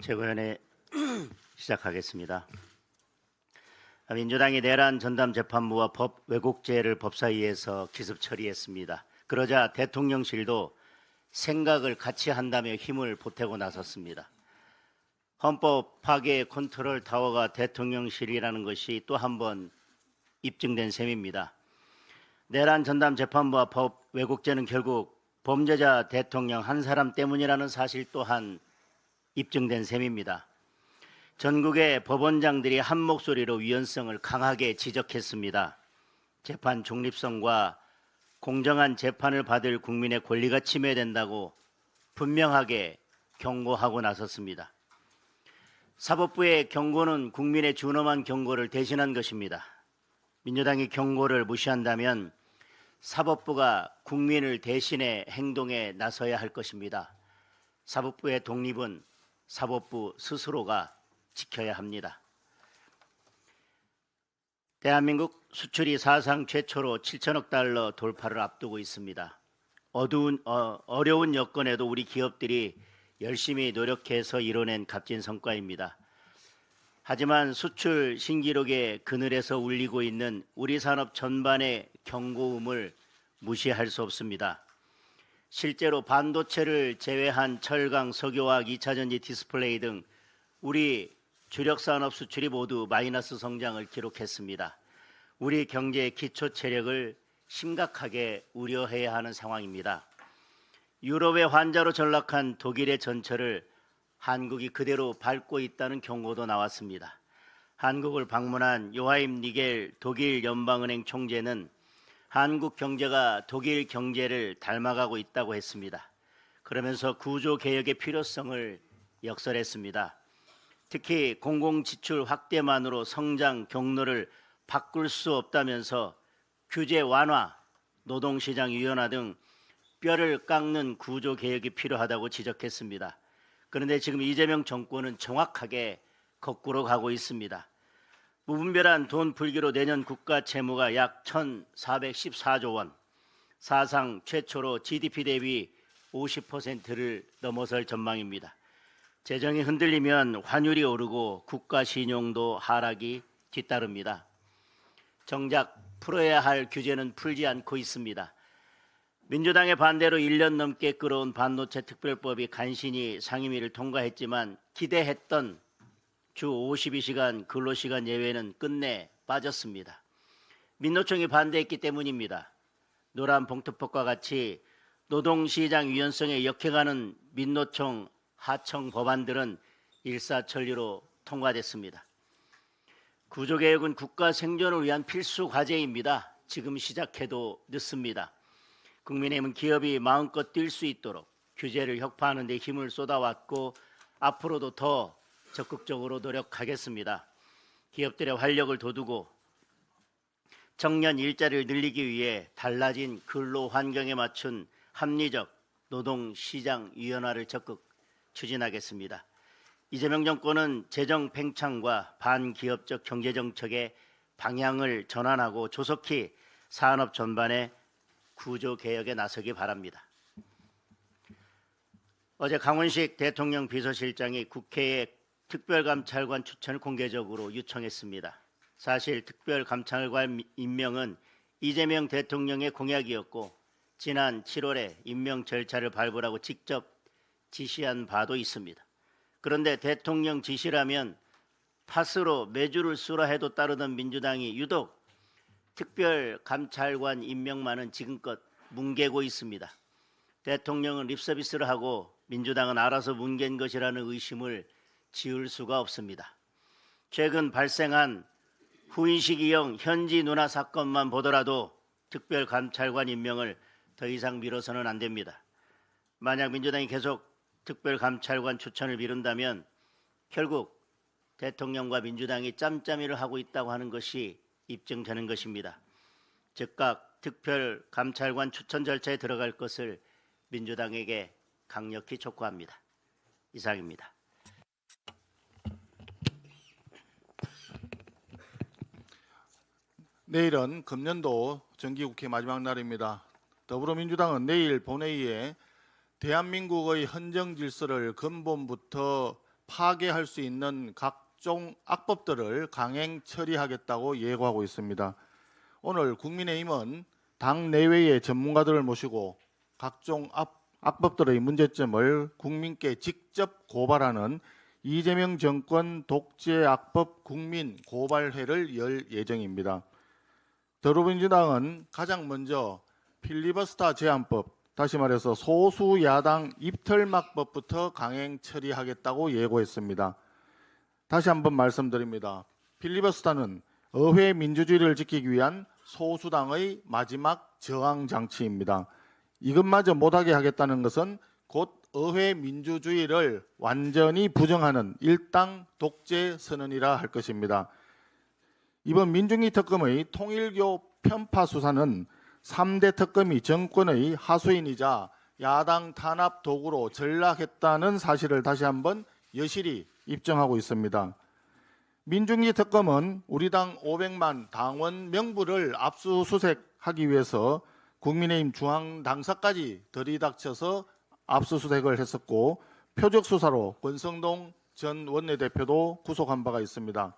최고위원회 시작하겠습니다. 민주당이 내란 전담 재판부와 법 왜곡죄를 법사위에서 기습 처리했습니다. 그러자 대통령실도 생각을 같이 한다며 힘을 보태고 나섰습니다. 헌법 파괴 컨트롤 타워가 대통령실이라는 것이 또 한 번 입증된 셈입니다. 내란 전담 재판부와 법 왜곡죄는 결국 범죄자 대통령 한 사람 때문이라는 사실 또한 입증된 셈입니다. 전국의 법원장들이 한 목소리로 위헌성을 강하게 지적했습니다. 재판 중립성과 공정한 재판을 받을 국민의 권리가 침해된다고 분명하게 경고하고 나섰습니다. 사법부의 경고는 국민의 준엄한 경고를 대신한 것입니다. 민주당이 경고를 무시한다면 사법부가 국민을 대신해 행동에 나서야 할 것입니다. 사법부의 독립은 사법부 스스로가 지켜야 합니다. 대한민국 수출이 사상 최초로 7천억 달러 돌파를 앞두고 있습니다. 어두운 어, 어려운 여건에도 우리 기업들이 열심히 노력해서 이뤄낸 값진 성과입니다. 하지만 수출 신기록의 그늘에서 울리고 있는 우리 산업 전반의 경고음을 무시할 수 없습니다. 실제로 반도체를 제외한 철강, 석유화학, 2차전지 디스플레이 등 우리 주력 산업 수출이 모두 마이너스 성장을 기록했습니다. 우리 경제의 기초 체력을 심각하게 우려해야 하는 상황입니다. 유럽의 환자로 전락한 독일의 전철을 한국이 그대로 밟고 있다는 경고도 나왔습니다. 한국을 방문한 요하임 니겔 독일 연방은행 총재는 한국 경제가 독일 경제를 닮아가고 있다고 했습니다. 그러면서 구조 개혁의 필요성을 역설했습니다. 특히 공공 지출 확대만으로 성장 경로를 바꿀 수 없다면서 규제 완화, 노동시장 유연화 등 뼈를 깎는 구조 개혁이 필요하다고 지적했습니다. 그런데 지금 이재명 정권은 정확하게 거꾸로 가고 있습니다. 무분별한 돈 풀기로 내년 국가 채무가 약 1,414조 원, 사상 최초로 GDP 대비 50%를 넘어설 전망입니다. 재정이 흔들리면 환율이 오르고 국가 신용도 하락이 뒤따릅니다. 정작 풀어야 할 규제는 풀지 않고 있습니다. 민주당의 반대로 1년 넘게 끌어온 반도체 특별법이 간신히 상임위를 통과했지만 기대했던 주 52시간 근로시간 예외는 끝내 빠졌습니다. 민노총이 반대했기 때문입니다. 노란 봉투법과 같이 노동시장 유연성에 역행하는 민노총 하청 법안들은 일사천리로 통과됐습니다. 구조개혁은 국가 생존을 위한 필수 과제입니다. 지금 시작해도 늦습니다. 국민의힘은 기업이 마음껏 뛸 수 있도록 규제를 혁파하는 데 힘을 쏟아왔고 앞으로도 더 적극적으로 노력하겠습니다. 기업들의 활력을 돋우고 청년 일자리를 늘리기 위해 달라진 근로 환경에 맞춘 합리적 노동 시장 유연화를 적극 추진하겠습니다. 이재명 정권은 재정 팽창과 반기업적 경제 정책의 방향을 전환하고 조속히 산업 전반의 구조 개혁에 나서기 바랍니다. 어제 강원식 대통령 비서실장이 국회에 특별감찰관 추천을 공개적으로 요청했습니다. 사실 특별감찰관 임명은 이재명 대통령의 공약이었고 지난 7월에 임명 절차를 밟으라고 직접 지시한 바도 있습니다. 그런데 대통령 지시라면 파스로 매주를 쓰라 해도 따르던 민주당이 유독 특별 감찰관 임명만은 지금껏 뭉개고 있습니다. 대통령은 립서비스를 하고 민주당은 알아서 뭉갠 것이라는 의심을 지울 수가 없습니다. 최근 발생한 후인식 이형 현지 누나 사건만 보더라도 특별 감찰관 임명을 더 이상 미뤄서는 안 됩니다. 만약 민주당이 계속 특별 감찰관 추천을 미룬다면 결국 대통령과 민주당이 짬짬이를 하고 있다고 하는 것이 입증되는 것입니다. 즉각 특별 감찰관 추천 절차에 들어갈 것을 민주당에게 강력히 촉구합니다. 이상입니다. 내일은 금년도 정기국회 마지막 날입니다. 더불어민주당은 내일 본회의에 대한민국의 헌정 질서를 근본부터 파괴할 수 있는 각종 악법들을 강행 처리하겠다고 예고하고 있습니다. 오늘 국민의힘은 당 내외의 전문가들을 모시고 각종 악, 악법들의 문제점을 국민께 직접 고발하는 이재명 정권 독재 악법 국민 고발회를 열 예정입니다. 더불어민주당은 가장 먼저 필리버스터 제한법, 다시 말해서 소수 야당 입털막법부터 강행 처리하겠다고 예고했습니다. 다시 한번 말씀드립니다. 필리버스터는 의회 민주주의를 지키기 위한 소수당의 마지막 저항 장치입니다. 이것마저 못하게 하겠다는 것은 곧 의회 민주주의를 완전히 부정하는 일당 독재 선언이라 할 것입니다. 이번 민중기 특검의 통일교 편파 수사는 3대 특검이 정권의 하수인이자 야당 탄압 도구로 전락했다는 사실을 다시 한번 여실히 입증하고 있습니다. 민중기 특검은 우리 당 500만 당원 명부를 압수수색하기 위해서 국민의힘 중앙 당사까지 들이닥쳐서 압수수색을 했었고 표적 수사로 권성동 전 원내대표도 구속한 바가 있습니다.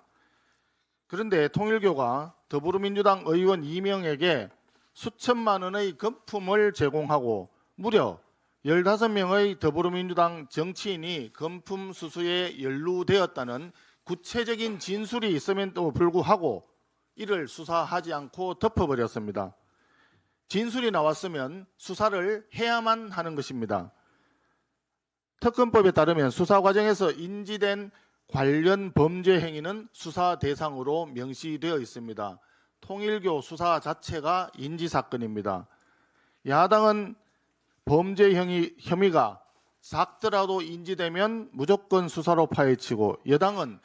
그런데 통일교가 더불어민주당 의원 2명에게 수천만 원의 금품을 제공하고 무려 15명의 더불어민주당 정치인이 금품 수수에 연루되었다는 구체적인 진술이 있음에도 불구하고 이를 수사하지 않고 덮어버렸습니다. 진술이 나왔으면 수사를 해야만 하는 것입니다. 특검법에 따르면 수사 과정에서 인지된 관련 범죄 행위는 수사 대상으로 명시되어 있습니다. 통일교 수사 자체가 인지 사건입니다. 야당은 범죄 혐의, 혐의가 작더라도 인지되면 무조건 수사로 파헤치고 여당은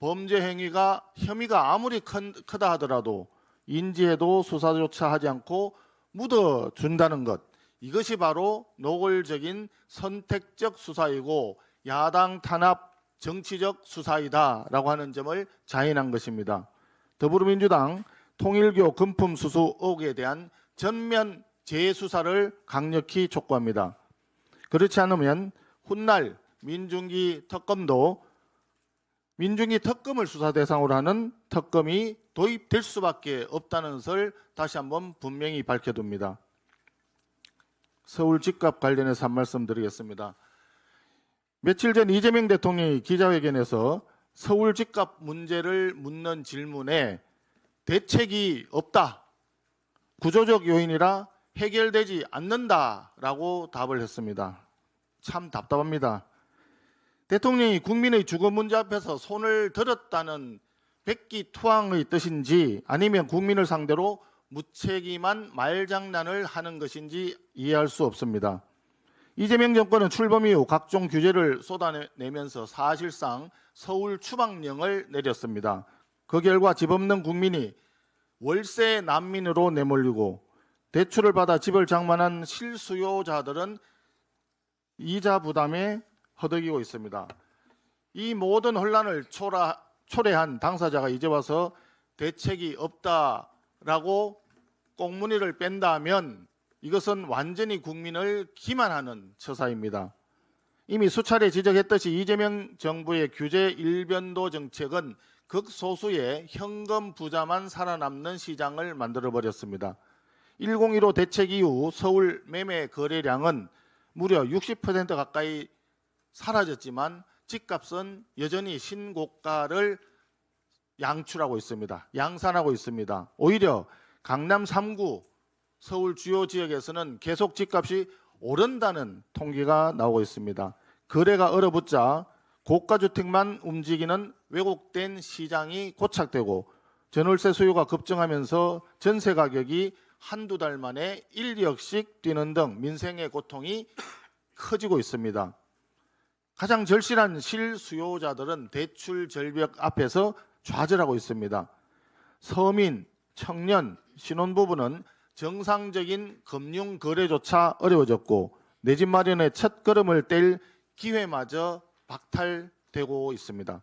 범죄 행위가 혐의가 아무리 큰, 크다 하더라도 인지해도 수사조차 하지 않고 묻어 준다는 것 이것이 바로 노골적인 선택적 수사이고 야당 탄압 정치적 수사이다라고 하는 점을 자인한 것입니다. 더불어민주당 통일교 금품 수수 의혹에 대한 전면 재수사를 강력히 촉구합니다. 그렇지 않으면 훗날 민중기 특검도 민중기 특검을 수사 대상으로 하는 특검이 도입될 수밖에 없다는 것을 다시 한번 분명히 밝혀둡니다. 서울 집값 관련해서 한 말씀 드리겠습니다. 며칠 전 이재명 대통령이 기자회견에서 서울 집값 문제를 묻는 질문에 대책이 없다. 구조적 요인이라 해결되지 않는다라고 답을 했습니다. 참 답답합니다. 대통령이 국민의 주거 문제 앞에서 손을 들었다는 백기투항의 뜻인지 아니면 국민을 상대로 무책임한 말장난을 하는 것인지 이해할 수 없습니다. 이재명 정권은 출범 이후 각종 규제를 쏟아내면서 사실상 서울 추방령을 내렸습니다. 그 결과 집 없는 국민이 월세 난민으로 내몰리고 대출을 받아 집을 장만한 실수요자들은 이자 부담에 허덕이고 있습니다. 이 모든 혼란을 초라, 초래한 당사자가 이제 와서 대책이 없다라고 꽁무니를 뺀다면 이것은 완전히 국민을 기만하는 처사입니다. 이미 수차례 지적했듯이 이재명 정부의 규제 일변도 정책은 극소수의 현금 부자만 살아남는 시장을 만들어 버렸습니다. 1015 대책 이후 서울 매매 거래량은 무려 60% 가까이 사라졌지만 집값은 여전히 신고가를 양출하고 있습니다. 양산하고 있습니다. 오히려 강남 3구 서울 주요 지역에서는 계속 집값이 오른다는 통계가 나오고 있습니다. 거래가 얼어붙자 고가 주택만 움직이는 왜곡된 시장이 고착되고 전월세 수요가 급증하면서 전세 가격이 한두 달 만에 1억씩 뛰는 등 민생의 고통이 커지고 있습니다. 가장 절실한 실수요자들은 대출 절벽 앞에서 좌절하고 있습니다. 서민, 청년, 신혼부부는 정상적인 금융 거래조차 어려워졌고 내 집 마련의 첫 걸음을 뗄 기회마저 박탈되고 있습니다.